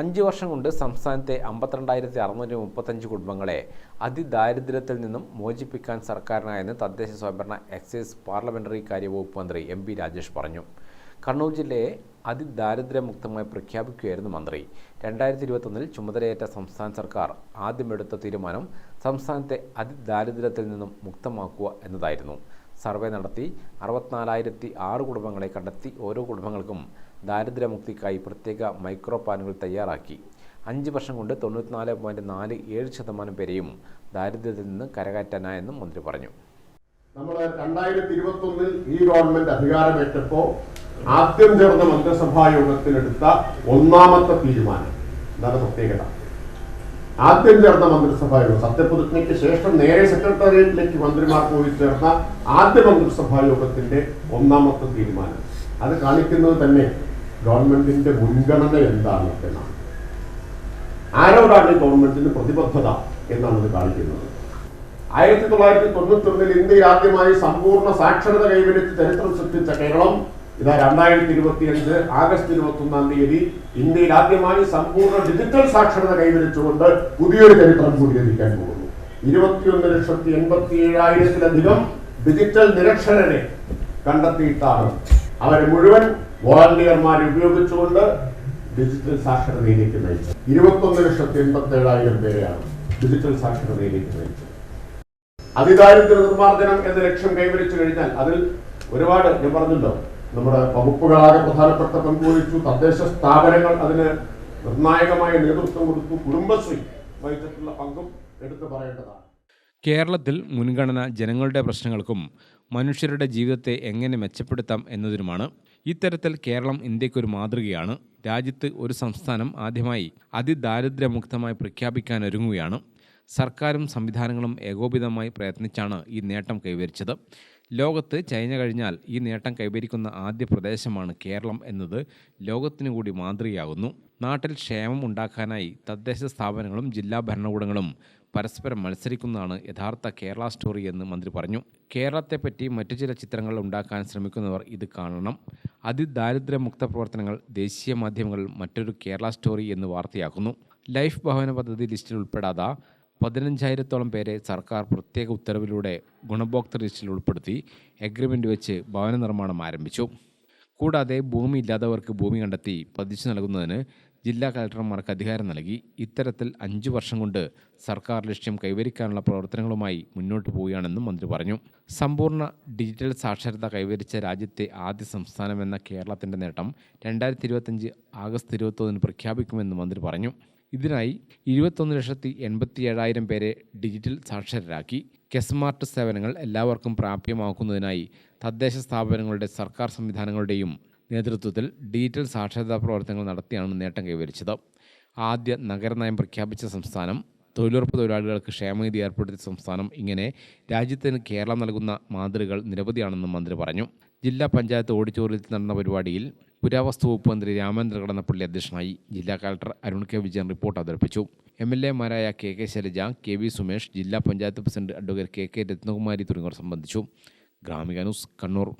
അഞ്ച് വർഷം കൊണ്ട് സംസ്ഥാനത്തെ അമ്പത്തിരണ്ടായിരത്തി അറുന്നൂറ്റി മുപ്പത്തഞ്ച് കുടുംബങ്ങളെ അതിദാരിദ്ര്യത്തിൽ നിന്നും മോചിപ്പിക്കാൻ സർക്കാരിനായെന്ന് തദ്ദേശ സ്വയംഭരണ എക്സൈസ് പാർലമെന്ററി കാര്യവകുപ്പ് മന്ത്രി എം പി രാജേഷ് പറഞ്ഞു. കണ്ണൂർ ജില്ലയെ അതിദാരിദ്ര്യമുക്തമായി പ്രഖ്യാപിക്കുകയായിരുന്നു മന്ത്രി. രണ്ടായിരത്തി ഇരുപത്തൊന്നിൽ ചുമതലയേറ്റ സംസ്ഥാന സർക്കാർ ആദ്യമെടുത്ത തീരുമാനം സംസ്ഥാനത്തെ അതിദാരിദ്ര്യത്തിൽ നിന്നും മുക്തമാക്കുക എന്നതായിരുന്നു. സർവേ നടത്തി അറുപത്തിനാലായിരത്തി ആറ് കുടുംബങ്ങളെ കണ്ടെത്തി ഓരോ കുടുംബങ്ങൾക്കും ദാരിദ്ര്യമുക്തിക്കായി പ്രത്യേക മൈക്രോ പ്ലാനുകൾ തയ്യാറാക്കി. അഞ്ച് വർഷം കൊണ്ട് തൊണ്ണൂറ്റിനാല് പോയിന്റ് നാല് ഏഴ് ശതമാനം പേരെയും ദാരിദ്ര്യത്തിൽ നിന്ന് കരകയറ്റാനായെന്നും മന്ത്രി പറഞ്ഞു. നമ്മൾ രണ്ടായിരത്തി ഇരുപത്തൊന്നിൽ ഈ ഗവൺമെന്റ് അധികാരമേറ്റപ്പോൾ ആദ്യം ചേർന്ന മന്ത്രിസഭാ യോഗത്തിലെടുത്ത ഒന്നാമത്തെ തീരുമാനം. എന്താണ് പ്രത്യേകത. ആദ്യം ചേർന്ന മന്ത്രിസഭാ യോഗം സത്യപ്രതിജ്ഞയ്ക്ക് ശേഷം നേരെ സെക്രട്ടേറിയറ്റിലേക്ക് മന്ത്രിമാർ പോയി ചേർന്ന ആദ്യ മന്ത്രിസഭാ യോഗത്തിന്റെ ഒന്നാമത്തെ തീരുമാനം. അത് കാണിക്കുന്നത് തന്നെ ഗവൺമെന്റിന്റെ മുൻഗണന എന്താണ് എന്നാണ്. ആരോടാണ് ഗവൺമെന്റിന് പ്രതിബദ്ധത എന്നാണ് ഇത് കാണിക്കുന്നത്. ആയിരത്തി തൊള്ളായിരത്തി തൊണ്ണൂറ്റി ഒന്നിൽ ഇന്ത്യയിൽ ആദ്യമായി സമ്പൂർണ സാക്ഷരത കൈവരിച്ച് ചരിത്രം സൃഷ്ടിച്ച കേരളം ഇതാ രണ്ടായിരത്തി ഇരുപത്തി അഞ്ച് ആഗസ്റ്റ് ഇരുപത്തി ഒന്നാം തീയതി ഇന്ത്യയിൽ ആദ്യമായി സമ്പൂർണ ഡിജിറ്റൽ സാക്ഷരത കൈവരിച്ചുകൊണ്ട് പുതിയൊരു ചരിത്രം കൂടി രചിക്കാൻ പോകുന്നു. ഇരുപത്തിയൊന്ന് ലക്ഷത്തി എൺപത്തി ഏഴായിരത്തിലധികം ഡിജിറ്റൽ നിരക്ഷരരെ കണ്ടെത്തിയിട്ടാണ് അവരെ മുഴുവൻ വോളണ്ടിയർമാരെ ഉപയോഗിച്ചുകൊണ്ട് ഡിജിറ്റൽ സാക്ഷരതയിലേക്ക് നയിച്ചത്. ഇരുപത്തൊന്ന് ലക്ഷത്തി എൺപത്തി ഏഴായിരം പേരെയാണ് ഡിജിറ്റൽ സാക്ഷരതയിലേക്ക് നയിച്ചത്. അതിദാരിദ്ര്യ നിർമ്മാർജനം എന്ന ലക്ഷ്യം കൈവരിച്ചു കഴിഞ്ഞാൽ അതിൽ ഒരുപാട് ഞാൻ പറഞ്ഞല്ലോ നമ്മുടെ വകുപ്പുകളാകെ പ്രധാനപ്പെട്ട പങ്കുവഹിച്ചു തദ്ദേശ സ്ഥാപനങ്ങൾ അതിന് നിർണായകമായ നേതൃത്വം കൊടുത്തു കുടുംബശ്രീ വഹിച്ചിട്ടുള്ള പങ്കും എടുത്തു പറയേണ്ടതാണ്. കേരളത്തിൽ മുൻഗണന ജനങ്ങളുടെ പ്രശ്നങ്ങൾക്കും മനുഷ്യരുടെ ജീവിതത്തെ എങ്ങനെ മെച്ചപ്പെടുത്താം എന്നതിനുമാണ് ഇത്തരത്തിൽ കേരളം ഇന്ത്യക്കൊരു മാതൃകയാണ്. രാജ്യത്ത് ഒരു സംസ്ഥാനം ആദ്യമായി അതിദാരിദ്ര്യമുക്തമായി പ്രഖ്യാപിക്കാനൊരുങ്ങുകയാണ്. സർക്കാരും സംവിധാനങ്ങളും ഏകോപിതമായി പ്രയത്നിച്ചാണ് ഈ നേട്ടം കൈവരിച്ചത്. ലോകത്ത് ചൈന കഴിഞ്ഞാൽ ഈ നേട്ടം കൈവരിക്കുന്ന ആദ്യ പ്രദേശമാണ് കേരളം എന്നത് ലോകത്തിനു കൂടി മാതൃകയാകുന്നു. നാട്ടിൽ ക്ഷേമം ഉണ്ടാക്കാനായി തദ്ദേശ സ്ഥാപനങ്ങളും ജില്ലാ ഭരണകൂടങ്ങളും പരസ്പരം മത്സരിക്കുന്നതാണ് യഥാർത്ഥ കേരള സ്റ്റോറി എന്ന് മന്ത്രി പറഞ്ഞു. കേരളത്തെപ്പറ്റി മറ്റു ചില ചിത്രങ്ങൾ ഉണ്ടാക്കാൻ ശ്രമിക്കുന്നവർ ഇത് കാണണം. അതിദാരിദ്ര്യമുക്ത പ്രവർത്തനങ്ങൾ ദേശീയ മാധ്യമങ്ങളിൽ മറ്റൊരു കേരള സ്റ്റോറി എന്ന് വാർത്തയാക്കുന്നു. ലൈഫ് ഭവന പദ്ധതി ലിസ്റ്റിൽ ഉൾപ്പെടാതെ പതിനഞ്ചായിരത്തോളം പേരെ സർക്കാർ പ്രത്യേക ഉത്തരവിലൂടെ ഗുണഭോക്തൃ ലിസ്റ്റിൽ ഉൾപ്പെടുത്തി എഗ്രിമെന്റ് വെച്ച് ഭവന നിർമ്മാണം ആരംഭിച്ചു. കൂടാതെ ഭൂമി ഇല്ലാത്തവർക്ക് ഭൂമി കണ്ടെത്തി പതിച്ചു നൽകുന്നതിന് ജില്ലാ കലക്ടർമാർക്ക് അധികാരം നൽകി. ഇത്തരത്തിൽ അഞ്ചു വർഷം കൊണ്ട് സർക്കാർ ലക്ഷ്യം കൈവരിക്കാനുള്ള പ്രവർത്തനങ്ങളുമായി മുന്നോട്ട് പോവുകയാണെന്നും മന്ത്രി പറഞ്ഞു. സമ്പൂർണ ഡിജിറ്റൽ സാക്ഷരത കൈവരിച്ച രാജ്യത്തെ ആദ്യ സംസ്ഥാനമെന്ന കേരളത്തിന്റെ നേട്ടം രണ്ടായിരത്തി ഇരുപത്തഞ്ച് ആഗസ്റ്റ് ഇരുപത്തൊന്നിന് പ്രഖ്യാപിക്കുമെന്നും മന്ത്രി പറഞ്ഞു. ഇതിനായി ഇരുപത്തൊന്ന് ലക്ഷത്തി എൺപത്തി ഏഴായിരം പേരെ ഡിജിറ്റൽ സാക്ഷരരാക്കി. കെസ്മാർട്ട് സേവനങ്ങൾ എല്ലാവർക്കും പ്രാപ്യമാക്കുന്നതിനായി തദ്ദേശ സ്ഥാപനങ്ങളുടെ സർക്കാർ സംവിധാനങ്ങളുടെയും നേതൃത്വത്തിൽ ഡിജിറ്റൽ സാക്ഷരതാ പ്രവർത്തനങ്ങൾ നടത്തിയാണ് നേട്ടം കൈവരിച്ചത്. ആദ്യ നഗരനയം പ്രഖ്യാപിച്ച സംസ്ഥാനം തൊഴിലുറപ്പ് തൊഴിലാളികൾക്ക് ക്ഷേമനിധി ഏർപ്പെടുത്തിയ സംസ്ഥാനം ഇങ്ങനെ രാജ്യത്തിന് കേരളം നൽകുന്ന മാതൃകകൾ നിരവധിയാണെന്നും മന്ത്രി പറഞ്ഞു. ജില്ലാ പഞ്ചായത്ത് ഓഡിറ്റോറിയത്തിൽ നടന്ന പരിപാടിയിൽ പുരാവസ്തു വകുപ്പ് മന്ത്രി രാമേന്ദ്ര കടന്നപ്പള്ളി അധ്യക്ഷനായി ജില്ലാ collector Arun K Vijayan report അവതരിപ്പിച്ചു. M L എമാരായ K K Shailaja K V Sumesh ജില്ലാ panchayat president advocate K K Ratnakumari തുടങ്ങിയവർ സംബന്ധിച്ചു. ഗ്രാമിക ന്യൂസ് കണ്ണൂർ.